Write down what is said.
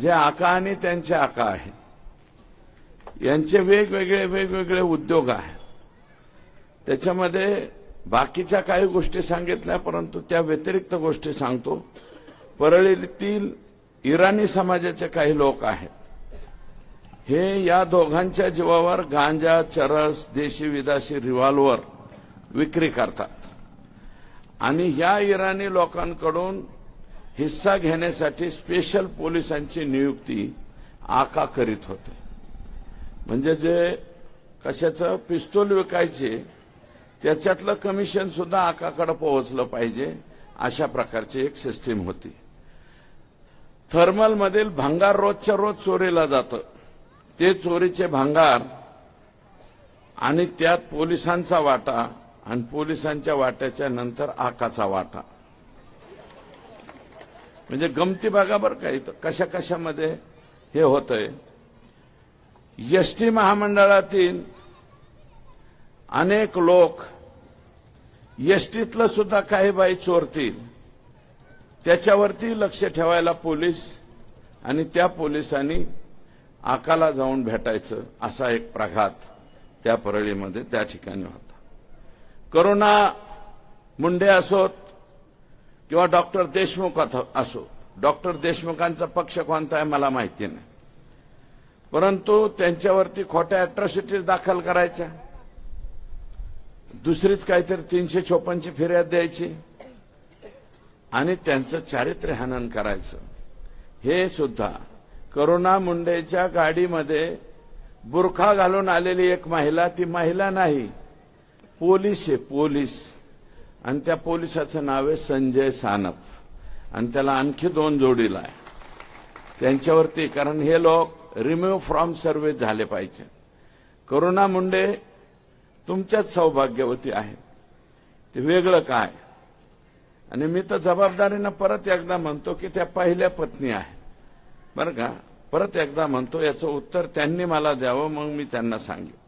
जे आका आणि त्यांचे आका आहेत. यांचे वेगवेगळे वेगवेगळे उद्योग आहेत. त्याच्यामध्ये बाकीच्या काही गोष्टी सांगितल्या परंतु त्या व्यतिरिक्त गोष्टी सांगतो. परळीतील इराणी समाजाचे काही लोक आहेत. हे या दोघांच्या जीवावर गांजा चरस देशी विदेशी रिव्हॉल्वर विक्री करतात. आणि या इराणी लोकांकडून हिस्सा घेण्यासाठी स्पेशल पोलिसांची नियुक्ती आका करीत होते. म्हणजे जे कशाचं पिस्तूल विकायचे त्याच्यातलं कमिशन सुद्धा आकाकडे पोहोचलं पाहिजे अशा प्रकारची एक सिस्टीम होती. थर्मलमधील भांगार रोजच्या रोज चोरीला जातं. ते चोरीचे भांगार आणि त्यात पोलिसांचा वाटा आणि पोलिसांच्या वाट्याच्या नंतर आकाचा वाटा. म्हणजे गमती बघा बरं का इथं कशा कशामध्ये हे होतंय. एसटी महामंडळातील अनेक लोक एसटीतलं सुद्धा काही बाई चोरतील. त्याच्यावरती लक्ष ठेवायला पोलीस आणि त्या पोलिसांनी आकाला जाऊन भेटायचं असा एक प्रघात त्या परळीमध्ये त्या ठिकाणी होता. करोना मुंडे असोत किंवा डॉक्टर देशमुख असो. डॉक्टर देशमुखांचा पक्ष कोणता आहे मला माहिती नाही. परंतु त्यांच्यावरती खोट्या अॅट्रॉसिटीज दाखल करायच्या. दुसरीच काहीतरी तीनशे चोपन्नची फिर्याद द्यायची. आणि त्यांचं चारित्र्य हनन करायचं. हे सुद्धा करुणा मुंडेच्या गाडीमध्ये बुरखा घालून आलेली एक महिला ती महिला नाही. पोलीस आहे पोलीस. आणि त्या पोलिसाचं नाव आहे संजय सानप. आणि त्याला आणखी दोन जोडीला आहे. त्यांच्यावरती कारण हे लोक रिमूव्ह फ्रॉम सर्व्हिस झाले पाहिजे. करोना मुंडे तुमच्याच सौभाग्यवती आहे ते वेगळं काय? आणि मी तर जबाबदारीनं परत एकदा म्हणतो की त्या पहिल्या पत्नी आहे. बरं का? परत एकदा म्हणतो याचं उत्तर त्यांनी मला द्यावं मग मी त्यांना सांगेन.